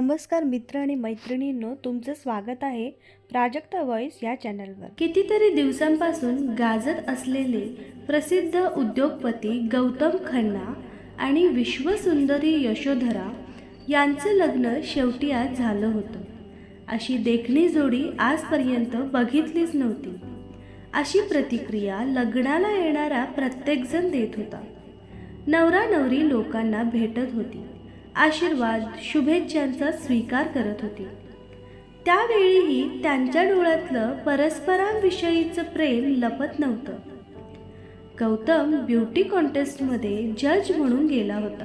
नमस्कार मित्र आणि मैत्रिणींनो तुमचं स्वागत आहे प्राजक्ता वॉइस या चॅनलवर. कितीतरी दिवसांपासून गाजत असलेले प्रसिद्ध उद्योगपती गौतम खन्ना आणि विश्वसुंदरी यशोधरा यांचं लग्न शेवटी आज झालं होतं. अशी देखणी जोडी आजपर्यंत बघितलीच नव्हती. अशी प्रतिक्रिया लग्नाला येणारा प्रत्येकजण देत होता. नवरा नवरी लोकांना भेटत होती. आशीर्वाद शुभेच्छांचा स्वीकार करत होती. त्यावेळीही त्यांच्या डोळ्यातलं परस्परांविषयीचं प्रेम लपत नव्हतं. गौतम ब्युटी कॉन्टेस्टमध्ये जज म्हणून गेला होता.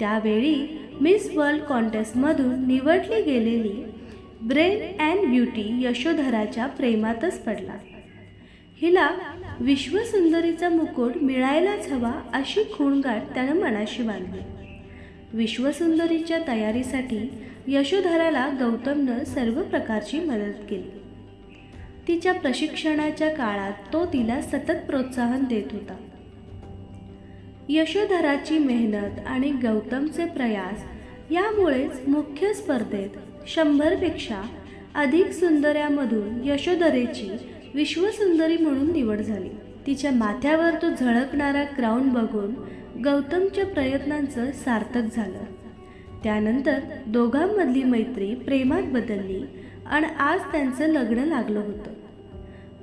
त्यावेळी मिस वर्ल्ड कॉन्टेस्टमधून निवडली गेलेली ब्रेन अँड ब्युटी यशोधराच्या प्रेमातच पडला. हिला विश्वसुंदरीचा मुकुट मिळायलाच हवा अशी खूणगाठ त्यानं मनाशी बांधली. विश्वसुंदरीच्या तयारीसाठी यशोधराला गौतमनं सर्व प्रकारची मदत केली. तिच्या प्रशिक्षणाच्या काळात तो तिला सतत प्रोत्साहन देत होता. यशोधराची मेहनत आणि गौतमचे प्रयास यामुळेच मुख्य स्पर्धेत शंभरपेक्षा अधिक सुंदर्यामधून यशोधरेची विश्वसुंदरी म्हणून निवड झाली. तिच्या माथ्यावर तो झळकणारा क्राऊन बघून गौतमच्या प्रयत्नांचं सार्थक झालं. त्यानंतर दोघांमधली मैत्री प्रेमात बदलली आणि आज त्यांचं लग्न लागलं होतं.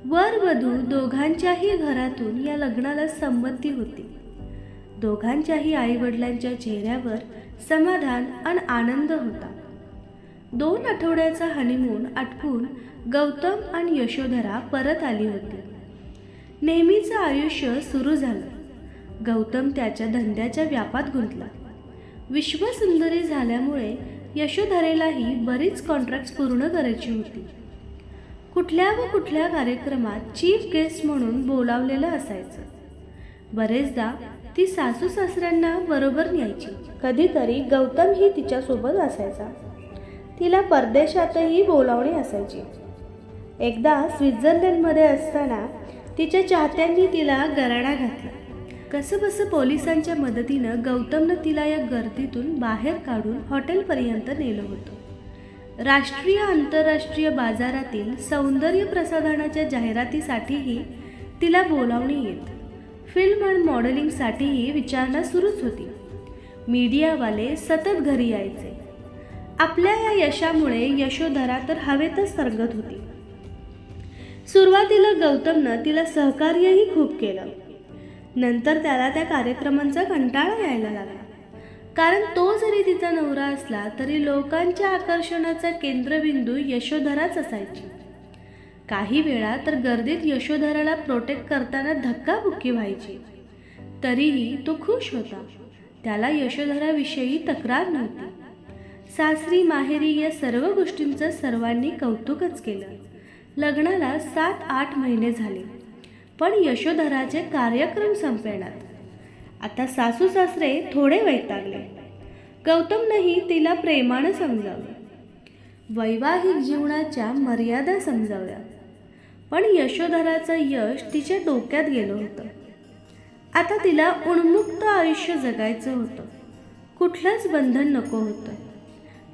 वर वधू दोघांच्याही घरातून या लग्नाला संमती होती. दोघांच्याही आईवडिलांच्या चेहऱ्यावर समाधान आणि आनंद होता. दोन आठवड्याचा हनीमून आटपून गौतम आणि यशोधरा परत आली होती. नेहमीचं आयुष्य सुरू झालं. गौतम त्याच्या धंद्याच्या व्यापात गुंतला. विश्वसुंदरी झाल्यामुळे यशोधरेलाही बरीच कॉन्ट्रॅक्ट्स पूर्ण करायची होती. कुठल्या व कुठल्या कार्यक्रमात चीफ गेस्ट म्हणून बोलावलेलं असायचं. बरेचदा ती सासू सासऱ्यांना बरोबर न्यायची. कधीतरी गौतमही तिच्यासोबत असायचा. तिला परदेशातही बोलावणी असायची. एकदा स्वित्झर्लंडमध्ये असताना तिच्या चाहत्यांनी तिला गराडा घातला. कसंबसं पोलिसांच्या मदतीनं गौतमनं तिला या गर्दीतून बाहेर काढून हॉटेलपर्यंत नेलं होतं. राष्ट्रीय आंतरराष्ट्रीय बाजारातील सौंदर्य प्रसाधनाच्या जाहिरातीसाठीही तिला बोलावणी येत. फिल्म आणि मॉडेलिंगसाठीही विचारणा सुरूच होती. मीडियावाले सतत घरी यायचे. आपल्या या यशामुळे यशोधरा तर हवेतच सरगत होती. सुरुवातीला गौतमनं तिला सहकार्यही खूप केलं. नंतर त्याला त्या कार्यक्रमांचा कंटाळा यायला लागला. कारण तो जरी तिचा नवरा असला तरी लोकांच्या आकर्षणाचा केंद्रबिंदू यशोधराच असायची. काही वेळा तर गर्दीत यशोधराला प्रोटेक्ट करताना धक्काबुक्की व्हायची. तरीही तो खुश होता. त्याला यशोधराविषयी तक्रार नव्हती. सासरी माहेरी या सर्व गोष्टींचं सर्वांनी कौतुकच केलं. लग्नाला सात आठ महिने झाले. पण यशोधराचे कार्यक्रम संपेनात. आता सासू सासरे थोडे वैतागले. गौतमनंही तिला प्रेमानं समजावलं. वैवाहिक जीवनाच्या मर्यादा समजावल्या. पण यशोधराचं यश तिच्या डोक्यात गेलं होतं. आता तिला उन्मुक्त आयुष्य जगायचं होतं. कुठलंच बंधन नको होतं.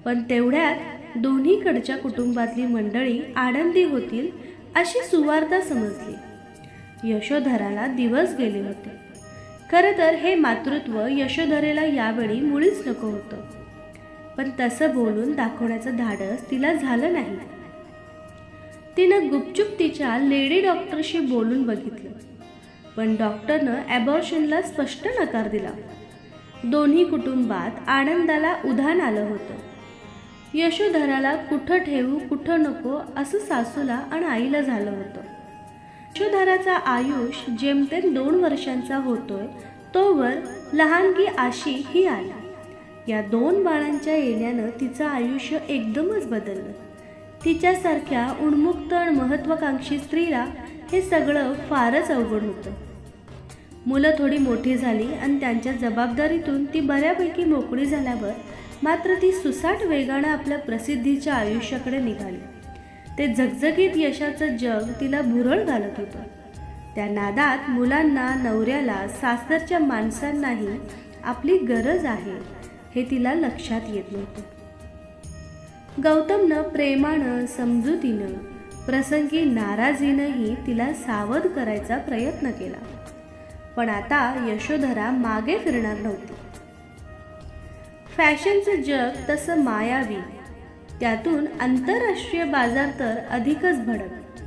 पण तेवढ्यात दोन्हीकडच्या कुटुंबातली मंडळी आनंदी होतील अशी सुवार्ता समजली. यशोधराला दिवस गेले होते. खरं तर हे मातृत्व यशोधरेला यावेळी मुळीच नको होतं. पण तसं बोलून दाखवण्याचं धाडस तिला झालं नाही. तिनं गुपचूप तिच्या लेडी डॉक्टरशी बोलून बघितलं. पण डॉक्टरनं ॲबॉर्शनला स्पष्ट नकार दिला. दोन्ही कुटुंबात आनंदाला उधाण आलं होतं. यशोधराला कुठं ठेवू कुठं नको असं सासूला आणि आईला झालं होतं. यशोधराचा आयुष जेमतेम दोन वर्षांचा होतोय तोवर लहानगी आशी ही आली. या दोन बाळांच्या येण्यानं तिचं आयुष्य एकदमच बदललं. तिच्यासारख्या उन्मुक्त आणि महत्त्वाकांक्षी स्त्रीला हे सगळं फारच अवघड होतं. मुलं थोडी मोठी झाली आणि त्यांच्या जबाबदारीतून ती बऱ्यापैकी मोकळी झाल्यावर मात्र ती सुसाट वेगानं आपल्या प्रसिद्धीच्या आयुष्याकडे निघाली. ते झगझगीत यशाचं जग तिला भुरळ घालत होतं. त्या नादात मुलांना नवऱ्याला सासरच्या माणसांनाही आपली गरज आहे हे तिला लक्षात येत नव्हतं. गौतमनं प्रेमानं समजुतीनं प्रसंगी नाराजीनंही तिला सावध करायचा प्रयत्न केला. पण आता यशोधरा मागे फिरणार नव्हती. फॅशनचं जग तसं मायावी त्यातून आंतरराष्ट्रीय बाजार तर अधिकच भडक.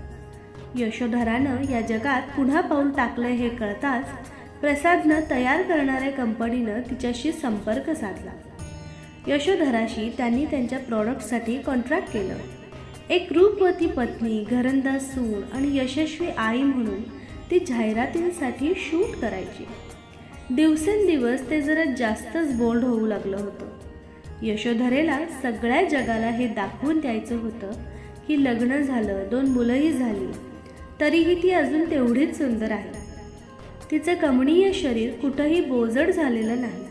यशोधरानं या जगात पुन्हा पाऊल टाकलं हे कळताच प्रसादनं तयार करणाऱ्या कंपनीनं तिच्याशी संपर्क साधला. यशोधराशी त्यांनी त्यांच्या प्रॉडक्टसाठी कॉन्ट्रॅक्ट केलं. एक रूपवती पत्नी घरंदाज सून आणि यशस्वी आई म्हणून ती जाहिरातींसाठी शूट करायची. दिवसेंदिवस ते जरा जास्तच बोल्ड होऊ लागलं होतं. यशोधरेला सगळ्या जगाला हे दाखवून द्यायचं होतं की लग्न झालं दोन मुलंही झाली. तरीही ती अजून तेवढीच सुंदर आहे. तिचं कमणीय शरीर कुठंही बोजड झालेलं नाही.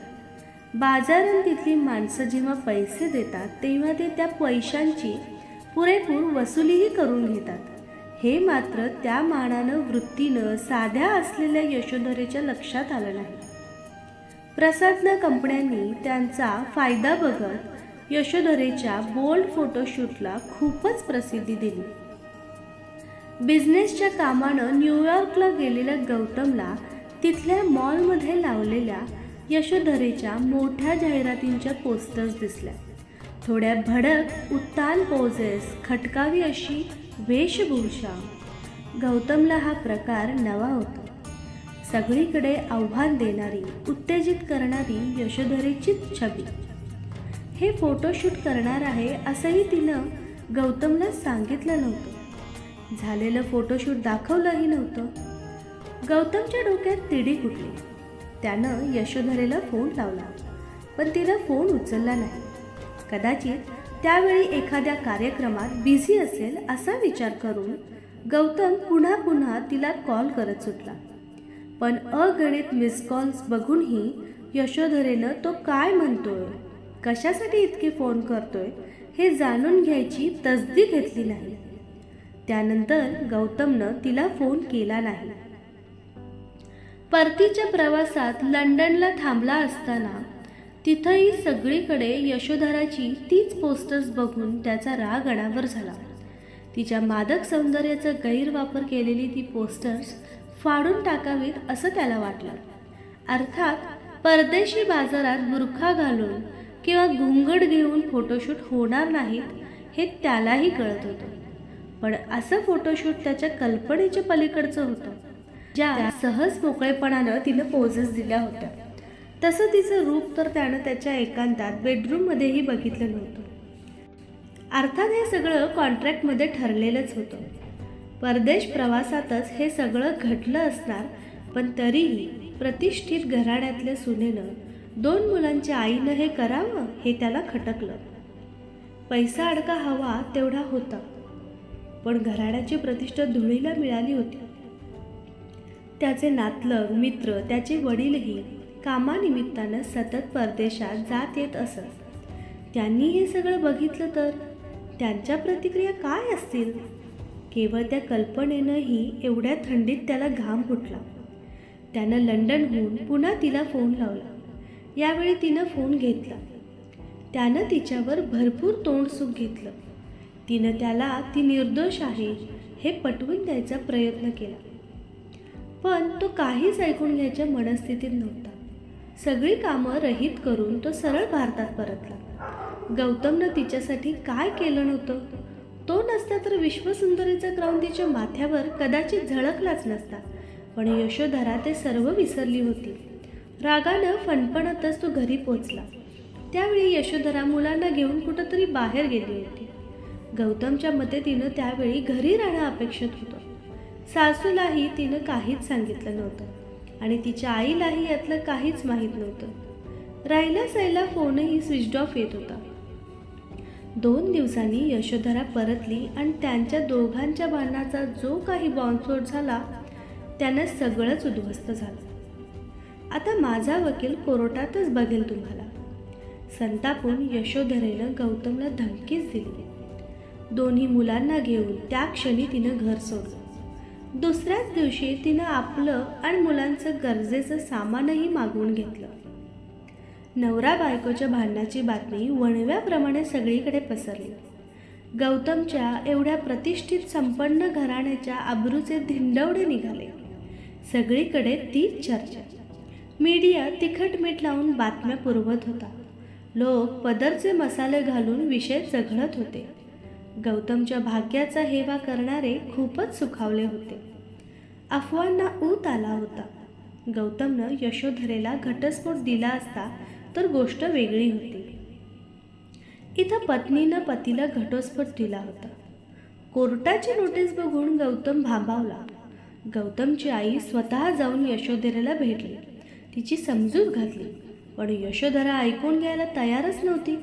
बाजारात तिथली माणसं जेव्हा पैसे देतात तेव्हा ते त्या पैशांची पुरेपूर वसुलीही करून घेतात. हे मात्र त्या मानानं वृत्तीनं साध्या असलेल्या यशोधरेच्या लक्षात आलं नाही. प्रसादनं कंपन्यांनी त्यांचा फायदा बघत यशोधरेच्या बोल्ड फोटोशूटला खूपच प्रसिद्धी दिली. बिझनेसच्या कामानं न्यूयॉर्कला गेलेल्या गौतमला तिथल्या मॉलमध्ये लावलेल्या यशोधरेच्या मोठ्या जाहिरातींच्या पोस्टर्स दिसल्या. थोड्या भडक उत्ताल पोजेस खटकावी अशी वेशभूषा. गौतमला हा प्रकार नवा होता. सगळीकडे आव्हान देणारी उत्तेजित करणारी यशोधरेचीच छबी. हे फोटोशूट करणार आहे असंही तिनं गौतमला सांगितलं नव्हतं. झालेलं फोटोशूट दाखवलंही नव्हतं. गौतमच्या डोक्यात तिडी कुठली त्यानं यशोधरेला फोन लावला पण तिला फोन उचलला नाही. कदाचित त्यावेळी एखाद्या कार्यक्रमात बिझी असेल असा विचार करून गौतम पुन्हा पुन्हा तिला कॉल करत सुटला. पण अगणित मिसकॉल्स बघूनही यशोधरेनं तो काय म्हणतोय? कशासाठी इतके फोन करतोय? हे जाणून घ्यायची तसदी घेतली नाही. त्यानंतर गौतमनं तिला फोन केला नाही. परतीच्या प्रवासात लंडनला थांबला असताना तिथंही सगळीकडे यशोधराची तीच पोस्टर्स बघून त्याचा राग अणावर झाला. तिच्या मादक सौंदर्याचा गैरवापर केलेली ती पोस्टर्स फाडून टाकावीत असं त्याला वाटलं. अर्थात परदेशी बाजारात बुरखा घालून किंवा घुंगड घेऊन फोटोशूट होणार नाहीत हे त्यालाही कळत होतं. पण असं फोटोशूट त्याच्या कल्पनेच्या पलीकडचं होतं. ज्या सहज मोकळेपणानं तिनं पोजेस दिल्या होत्या. तसं तिचं रूप तर त्यानं त्याच्या एकांतात बेडरूममध्येही बघितलं नव्हतं. अर्थात हे सगळं कॉन्ट्रॅक्टमध्ये ठरलेलंच होतं. परदेश प्रवासातच हे सगळं घडलं असणार पण तरीही प्रतिष्ठित घराण्यातल्या सुनेनं दोन मुलांच्या आईनं हे करावं हे त्याला खटकलं. पैसा अडका हवा तेवढा होता पण घराण्याची प्रतिष्ठा धुळीला मिळाली होती. त्याचे नातलग मित्र त्याचे वडीलही कामानिमित्तानं सतत परदेशात जात येत असत. त्यांनी हे सगळं बघितलं तर त्यांच्या प्रतिक्रिया काय असतील? केवळ त्या कल्पनेनंही एवढ्या थंडीत त्याला घाम फुटला. त्यानं लंडनहून पुन्हा तिला फोन लावला. यावेळी तिनं फोन घेतला. त्यानं तिच्यावर भरपूर तोंडसुख घेतलं. तिनं त्याला ती निर्दोष आहे हे पटवून द्यायचा प्रयत्न केला. पण तो काहीच ऐकून घ्यायच्या मनस्थितीत नव्हता. सगळी कामं रहित करून तो सरळ भारतात परतला. गौतमनं तिच्यासाठी काय केलं नव्हतं? तो नसता तर विश्वसुंदरीचा क्राऊन तिच्या माथ्यावर कदाचित झळकलाच नसता. पण यशोधरा ते सर्व विसरली होती. रागानं फणफणतच तो घरी पोचला. त्यावेळी यशोधरा मुलांना घेऊन कुठंतरी बाहेर गेली होती. गौतमच्या मते तिनं त्यावेळी घरी राहणं अपेक्षित होतं. सासूलाही तिनं काहीच सांगितलं नव्हतं आणि तिच्या आईलाही यातलं काहीच माहीत नव्हतं. राहिला सैला फोनही स्विच ऑफ येत होता. दोन दिवसांनी यशोधरा परतली आणि त्यांच्या दोघांच्या भांडणाचा जो काही बॉन्सोड झाला त्यानं सगळंच उद्ध्वस्त झालं. आता माझा वकील कोर्टातच बघेल तुम्हाला. संतापून यशोधरेनं गौतमला धमकीच दिली. दोन्ही मुलांना घेऊन त्या क्षणी तिनं घर सोडलं. दुसऱ्याच दिवशी तिनं आपलं आणि मुलांचं गरजेचं सामानही मागवून घेतलं. नवरा बायकोच्या भांडणाची बातमी वणव्याप्रमाणे सगळीकडे पसरली. गौतमच्या एवढ्या प्रतिष्ठित संपन्न घराण्याच्या आबरूचे धिंडवडे निघाले. सगळीकडे तीच चर्चा. मीडिया तिखट मीठ लावून बातम्या पुरवत होता. लोक पदरचे मसाले घालून विषय चघळत होते. गौतमच्या भाग्याचा हेवा करणारे खूपच सुखावले होते. अफवांना ऊत आला होता. गौतमनं यशोधरेला घटस्फोट दिला असता तर गोष्ट वेगळी होती. इथं पत्नीनं पतीला घटस्फोट दिला होता. कोर्टाची नोटीस बघून गौतम भांबावला. गौतमची आई स्वतः जाऊन यशोधरेला भेटली. तिची समजूत घातली. पण यशोधरा ऐकून घ्यायला तयारच नव्हती.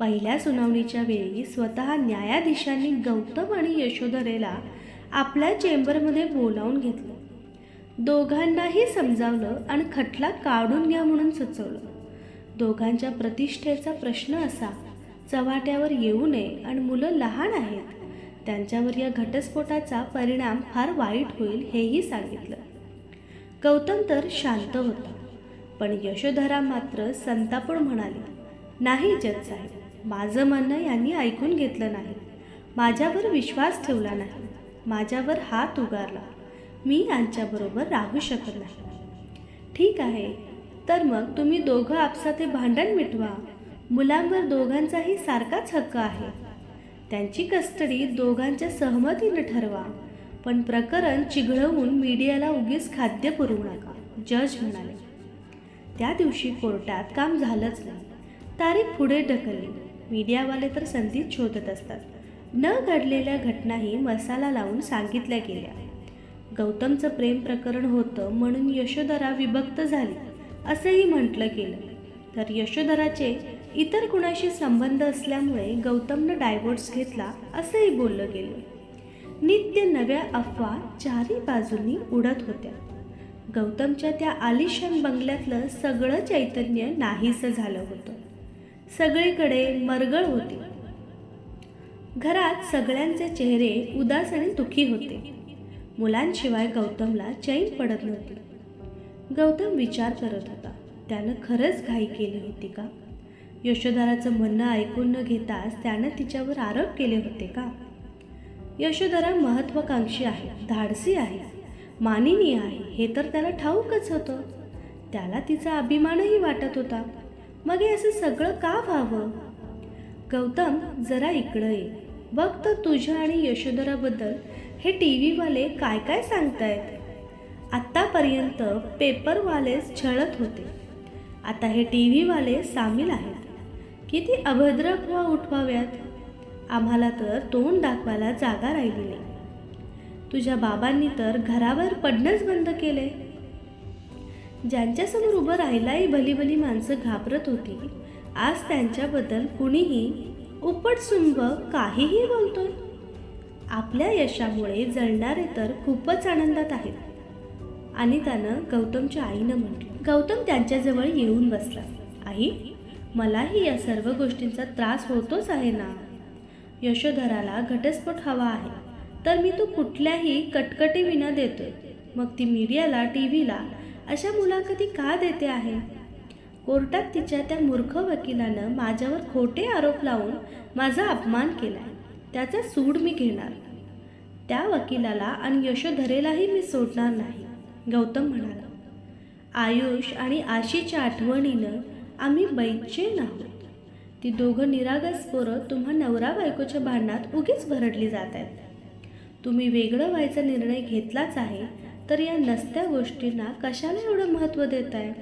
पहिल्या सुनावणीच्या वेळी स्वतः न्यायाधीशांनी गौतम आणि यशोधरेला आपल्या चेंबरमध्ये बोलावून घेतलं. दोघांनाही समजावलं आणि खटला काढून घ्या म्हणून सुचवलं. दोघांच्या प्रतिष्ठेचा प्रश्न असा चव्हाट्यावर येऊ नये आणि मुलं लहान आहेत. त्यांच्यावर या घटस्फोटाचा परिणाम फार वाईट होईल हेही सांगितलं. गौतम तर शांत होता पण यशोधरा मात्र संतापून म्हणाली नाही जज साहेब माझं म्हणणं यांनी ऐकून घेतलं नाही. माझ्यावर विश्वास ठेवला नाही. माझ्यावर हात उगारला. मी यांच्याबरोबर राहू शकत नाही. ठीक आहे. तर मग तुम्ही दोघं आपसात हे भांडण मिटवा. मुलांवर दोघांचाही सारखाच हक्क आहे. त्यांची कस्टडी दोघांच्या सहमतीनं ठरवा. पण प्रकरण चिघळवून मीडियाला उगीच खाद्य पुरवू नका जज म्हणाले. त्या दिवशी कोर्टात काम झालंच नाही. तारीख पुढे ढकलली. मीडियावाले तर संधीत शोधत असतात. न घडलेल्या घटनाही मसाला लावून सांगितल्या गेल्या. गौतमचं प्रेम प्रकरण होतं म्हणून यशोधरा विभक्त झाली. असंही म्हटलं गेलं. तर यशोधराचे इतर कुणाशी संबंध असल्यामुळे गौतमनं डायव्होर्स घेतला असंही बोललं गेलं. नित्य नव्या अफवा चारी बाजूंनी उडत होत्या. गौतमच्या त्या आलिशान बंगल्यातलं सगळं चैतन्य नाहीसं झालं होतं. सगळीकडे मरगळ होती. घरात सगळ्यांचे चेहरे उदास आणि दुखी होते. मुलांशिवाय गौतमला चैन पडत नव्हती. गौतम विचार करत होता. त्यानं खरंच घाई केली होती का? यशोधराचं म्हणणं ऐकून न घेताच त्यानं तिच्यावर आरोप केले होते का? यशोधरा महत्त्वाकांक्षी आहे धाडसी आहे मानिनी आहे हे तर त्याला ठाऊकच होतं. त्याला तिचा अभिमानही वाटत होता. मग हे असं सगळं का व्हावं? गौतम जरा इकडं ये. बघ तर तुझ्या आणि यशोधराबद्दल हे टी व्हीवाले काय काय सांगतायत? आत्तापर्यंत पेपरवालेच छळत होते. आता हे टी व्हीवाले सामील आहेत. किती अभद्र अफवा उठवाव्यात? आम्हाला तर तोंड दाखवायला जागा राहिली नाही. तुझ्या बाबांनी तर घरावर पडणंच बंद केले ज्यांच्यासमोर उभं राहिलाही भलीभली माणसं घाबरत होती आज त्यांच्याबद्दल कुणीही उपटसुंभ काहीही बोलतोय. आपल्या यशामुळे जळणारे तर खूपच आनंदात आहेत. आणि त्यानं गौतमच्या आईनं म्हटलं गौतम त्यांच्याजवळ येऊन बसला. आई मलाही या सर्व गोष्टींचा त्रास होतोच आहे ना? यशोधराला घटस्फोट हवा आहे. तर मी तो कुठल्याही कटकटीविना देतोय. मग ती मीडियाला टी व्हीला अशा मुलाखती का देते आहे? कोर्टात तिच्या त्या मूर्ख वकिलानं माझ्यावर खोटे आरोप लावून माझा अपमान केलाय. त्याचा सूड मी घेणार. त्या वकिलाला आणि यशोधरेलाही मी सोडणार नाही. गौतम म्हणाला आयुष आणि आशीच्या आठवणीनं आम्ही बैचेन आहोत. ती दोघं निरागस पोरं तुम्हा नवरा बायकोच्या भांडणात उगीच भरडली जात आहेत. तुम्ही वेगळं व्हायचा निर्णय घेतलाच आहे तर या नसत्या गोष्टींना कशाला एवढं महत्त्व देत आहे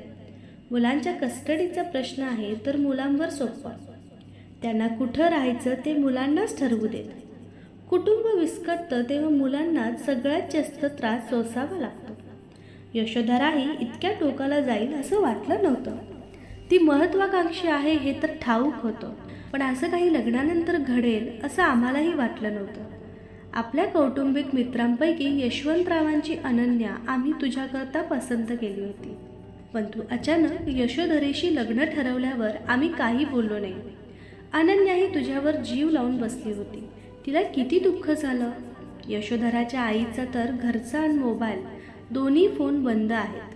मुलांच्या कस्टडीचा प्रश्न आहे तर मुलांवर सोपवा त्यांना कुठं राहायचं ते मुलांनाच ठरवू देत. कुटुंब विस्कटतं तेव्हा मुलांना सगळ्यात जास्त त्रास सोसावा लागतो. यशोधराही इतक्या टोकाला जाईल असं वाटलं नव्हतं. ती महत्वाकांक्षी आहे हे तर ठाऊक होतं पण असं काही लग्नानंतर घडेल असं आम्हालाही वाटलं नव्हतं. आपल्या कौटुंबिक मित्रांपैकी यशवंतरावांची अनन्या आम्ही तुझ्याकरता पसंत केली होती. पण तू अचानक यशोधरेशी लग्न ठरवल्यावर आम्ही काही बोललो नाही. अनन्याही तुझ्यावर जीव लावून बसली होती. तिला किती दुःख झालं? यशोधराच्या आईचा तर घरचा आणि मोबाईल दोन्ही फोन बंद आहेत.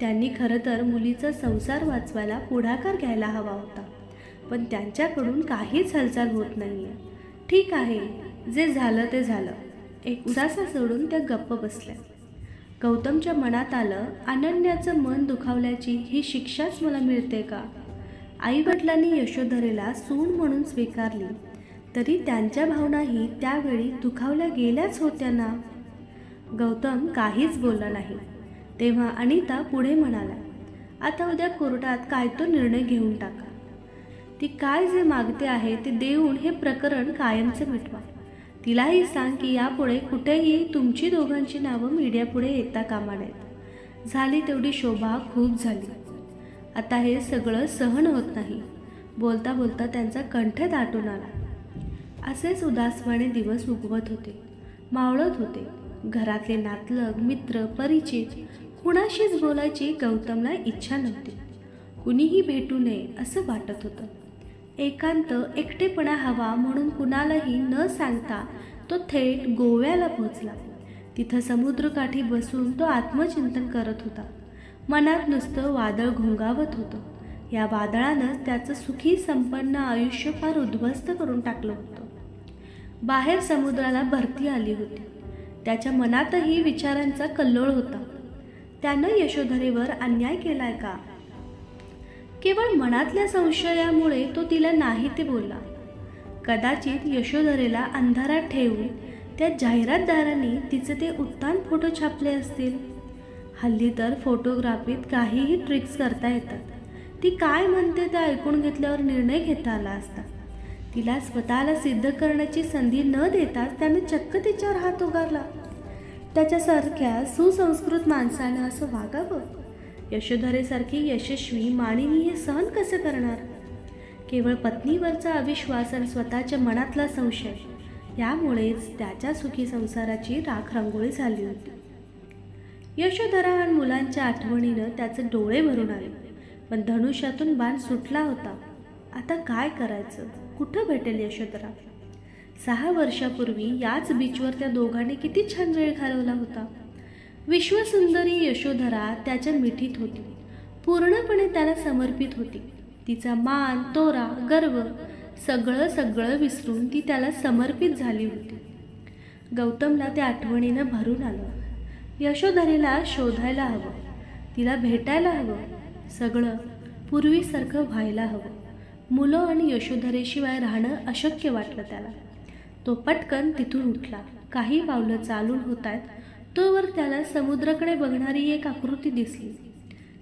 त्यांनी खरं तर मुलीचा संसार वाचवायला पुढाकार घ्यायला हवा होता. पण त्यांच्याकडून काहीच हालचाल होत नाही आहे ठीक आहे जे झालं ते झालं. एक उदासा सोडून त्या गप्प बसल्या. गौतमच्या मनात आलं अनन्याचं मन दुखावल्याची ही शिक्षाच मला मिळते का? आईवडिलांनी यशोधरेला सून म्हणून स्वीकारली. तरी त्यांच्या भावनाही त्यावेळी दुखावल्या गेल्याच होत्या ना? गौतम काहीच बोलला नाही. तेव्हा अनिता पुढे म्हणाला आता उद्या कोर्टात काय तो निर्णय घेऊन टाका. ती काय जे मागते आहे ते देऊन हे प्रकरण कायमचं मिटवा तिलाही सांग की यापुढे कुठेही तुमची दोघांची नावं मीडियापुढे येता कामा नयेत. झाली तेवढी शोभा खूप झाली. आता हे सगळं सहन होत नाही. बोलता बोलता त्यांचा कंठ दाटून आला. असेच उदासवाने दिवस उगवत होते. मावळत होते. घरातले नातलग मित्र परिचित कुणाशीच बोलायची गौतमला इच्छा नव्हती. कुणीही भेटू नये असं वाटत होतं. एकांत एकटेपणा हवा म्हणून कुणालाही न सांगता तो थेट गोव्याला पोहोचला. तिथं समुद्रकाठी बसून तो आत्मचिंतन करत होता. मनात नुसतं वादळ घोंगावत होतं. या वादळानं त्याचं सुखी संपन्न आयुष्य फार उद्ध्वस्त करून टाकलं होतं. बाहेर समुद्राला भरती आली होती. त्याच्या मनातही विचारांचा कल्लोळ होता. त्यानं यशोधरेवर अन्याय केलाय का? केवळ मनातल्या संशयामुळे तो तिला नाही ते बोलला. कदाचित यशोधरेला अंधारात ठेवून त्या जाहिरातदारांनी तिचे ते उत्तान फोटो छापले असतील. हल्ली तर फोटोग्राफीत काहीही ट्रिक्स करता येतात. ती काय म्हणते ते ऐकून घेतल्यावर निर्णय घेता आला असता. तिला स्वतःला सिद्ध करण्याची संधी न देताच त्यानं चक्क तिच्यावर हात उगारला. त्याच्यासारख्या सुसंस्कृत माणसानं असं वागावं? यशोधरेसारखी यशस्वी माणिनी हे सहन कसं करणार? केवळ पत्नीवरचा अविश्वास आणि स्वतःच्या मनातला संशय यामुळेच त्याच्या सुखी संसाराची राख रांगोळी झाली होती. यशोधरा आणि मुलांच्या आठवणीनं त्याचे डोळे भरून आले पण धनुष्यातून बाण सुटला होता. आता काय करायचं? कुठं भेटेल यशोधरा? सहा वर्षापूर्वी याच बीचवर त्या दोघांनी किती छान वेळ घालवला होता. विश्वसुंदरी यशोधरा त्याच्या मिठीत होती. पूर्णपणे त्याला समर्पित होती. तिचा मान तोरा गर्व सगळं सगळं विसरून ती त्याला समर्पित झाली होती. गौतमला त्या आठवणीनं भरून आलं यशोधरेला शोधायला हवं. तिला भेटायला हवं. सगळं पूर्वीसारखं व्हायला हवं. मुलं आणि यशोधरेशिवाय राहणं अशक्य वाटलं त्याला. तो पटकन तिथून उठला. काही पावलं चालून होत आहेत तोवर त्याला समुद्राकडे बघणारी एक आकृती दिसली.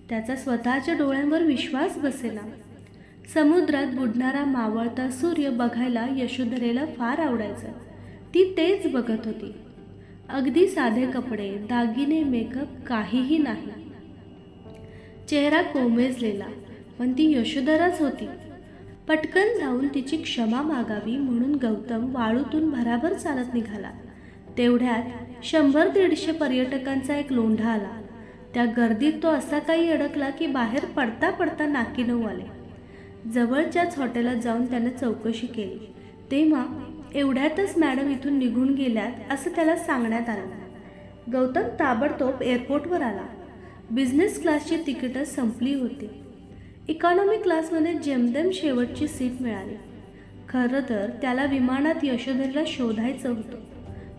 त्याचा स्वतःच्या डोळ्यांवर विश्वास बसेला समुद्रात बुडणारा मावळता सूर्य बघायला यशोधरेला फार आवडायचं. ती तेच बघत होती. अगदी साधे कपडे दागिने मेकअप काहीही नाही. चेहरा कोमेजलेला पण ती यशोधराच होती. पटकन जाऊन तिची क्षमा मागावी म्हणून गौतम वाळूतून भराभर चालत निघाला. तेवढ्यात शंभर दीडशे पर्यटकांचा एक लोंढा आला. त्या गर्दीत तो असा काही अडकला की बाहेर पडता पडता नाकी नऊ आले. जवळच्याच हॉटेलात जाऊन त्यानं चौकशी केली. तेव्हा एवढ्यातच मॅडम इथून निघून गेल्यात असं त्याला सांगण्यात आलं. गौतम ताबडतोब एअरपोर्टवर आला. बिझनेस क्लासची तिकीटं संपली होती. इकॉनॉमी क्लासमध्ये जेमतेम शेवटची सीट मिळाली. खरं तर त्याला विमानात यशोधरला शोधायचं होतं.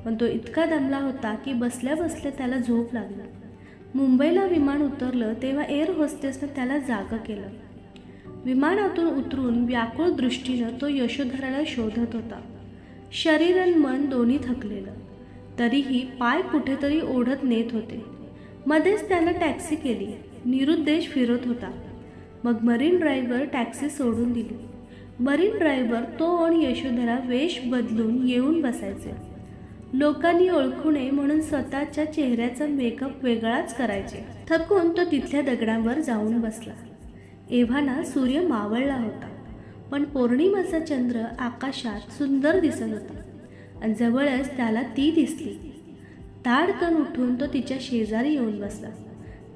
पण तो इतका दमला होता की बसल्या बसल्या त्याला झोप लागली. मुंबईला विमान उतरलं तेव्हा एअर होस्टेसनं त्याला जागं केलं. विमानातून उतरून व्याकुळ दृष्टीनं तो यशोधराला शोधत होता. शरीर आणि मन दोन्ही थकलेलं. तरीही पाय कुठेतरी ओढत नेत होते. मध्येच त्यानं टॅक्सी केली. निरुद्देश फिरत होता. मग मरीन ड्राईव्हर टॅक्सी सोडून दिली. मरीन ड्राईव्हर तो आणि यशोधरा वेश बदलून येऊन बसायचे. लोकांनी ओळखू नये म्हणून स्वतःच्या चेहऱ्याचा मेकअप वेगळाच करायचे. थकून तो तिथल्या दगडांवर जाऊन बसला. एव्हाना सूर्य मावळला होता. पण पौर्णिमाचा चंद्र आकाशात सुंदर दिसत होता. आणि जवळच त्याला ती दिसली. ताडकन उठून तो तिच्या शेजारी येऊन बसला.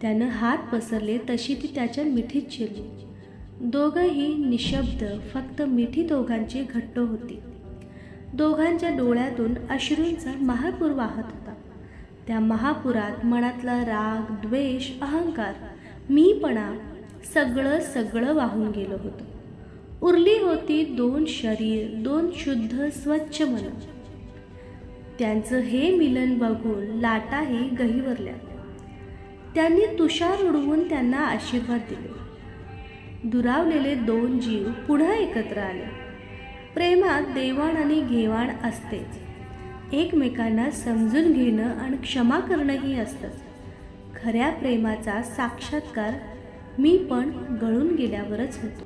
त्यानं हात पसरले तशी ती त्याच्या मिठीत शिरली दोघंही निशब्द फक्त मिठी दोघांची घट्ट होती. दोघांच्या डोळ्यातून अश्रूंचा महापूर वाहत होता. त्या महापुरात मनातला राग द्वेष अहंकार मीपणा सगळं सगळं वाहून गेलं होतं. उरली होती दोन शरीर दोन शुद्ध स्वच्छ मन. त्यांचं हे मिलन बघून लाटाही गहिवरल्या. त्यांनी तुषार उडवून त्यांना आशीर्वाद दिले. दुरावलेले दोन जीव पुन्हा एकत्र आले. प्रेमात देवाण आणि घेवाण असतेच. एकमेकांना समजून घेणं आणि क्षमा करणंही असतंच खऱ्या प्रेमाचा साक्षात्कार मी पण गळून गेल्यावरच होतो.